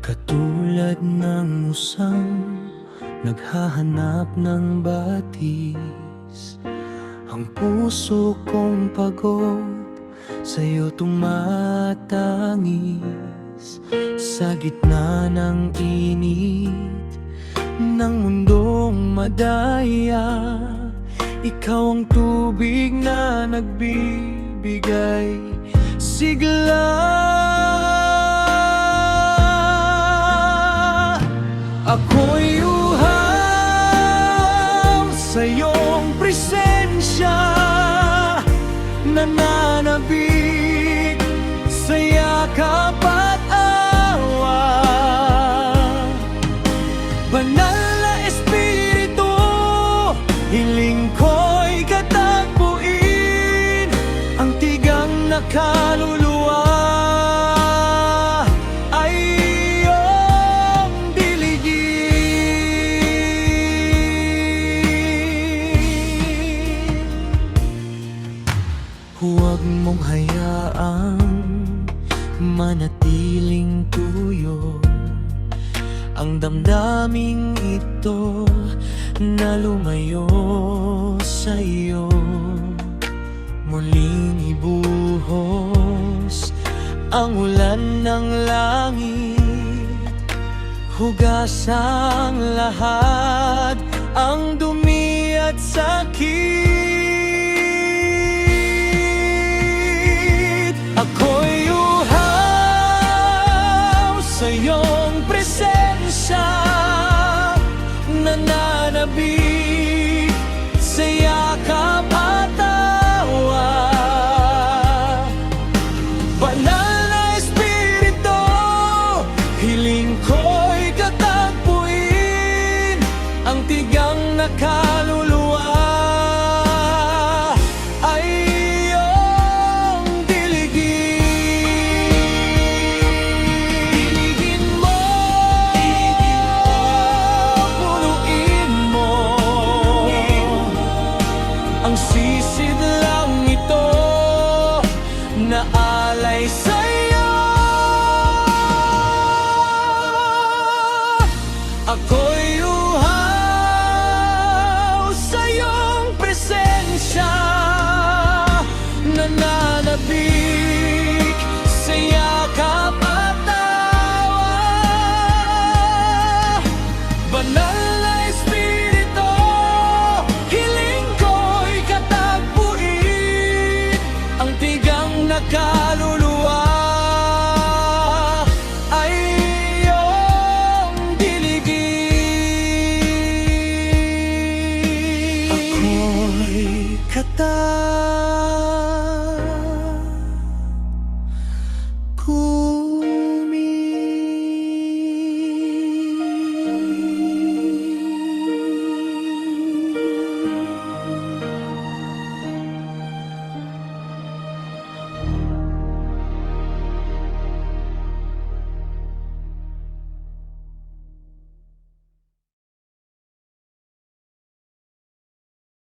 Katulad ng musang naghahanap ng batis Ang puso kong pagod sa'yo tumatangis. Sa gitna ng init ng mundong madaya ikaw ang tubig na nagbibigay sigla. Ako'y uhaw sa iyong presensya Nananabig sa yakap kaluluwa. Ay iyong diligin. Huwag mong hayaang manatiling tuyo. Ang damdaming ito na lumayo sa iyo Muling ibuhos ang ulan ng langit Hugasang lahat. Ang dumi katigang na kaluluwa ay iyong diligin. Diligin mo, punuin mo ang sisidlang ito na alay sa'yo. Ako'y kaluluwa ay iyong diligin. Ako'y katawan.